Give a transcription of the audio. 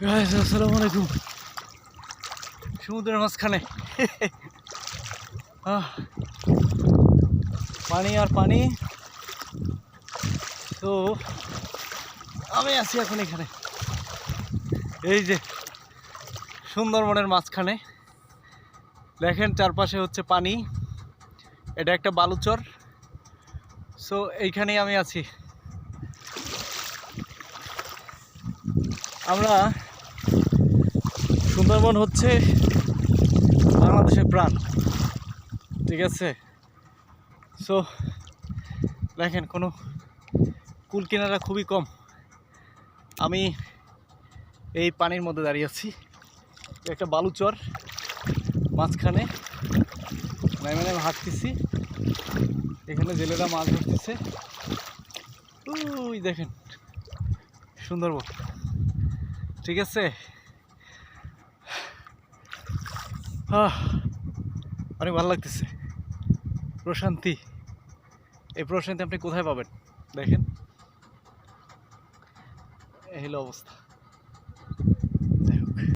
আসসালামু আলাইকুম। সমুদ্রের মাঝখানে। পানি আর পানি। তো, আমি আছি এখন এখানে। এই যে, সুন্দরবনের মাঝখানে। দেখেন, চারপাশে হচ্ছে পানি। এটা একটা বালুচর। সো এইখানেই আমি আছি। আমরা সুন্দরবন হচ্ছে বাংলাদেশের প্রাণ, ঠিক আছে? সো দেখেন, কোনো কুল কিনারা খুবই কম। আমি এই পানির মধ্যে দাঁড়িয়ে আছি। একটা বালুচর মাঝখানে নামে নামে হাঁটতেছি। এখানে জেলেরা মাছ ধরতেছে। ওই দেখেন, সুন্দরবন, ঠিক আছে? অনেক ভালো লাগতেছে। প্রশান্তি। এই প্রশান্তি আপনি কোথায় পাবেন? দেখেন। এই হলো অবস্থা।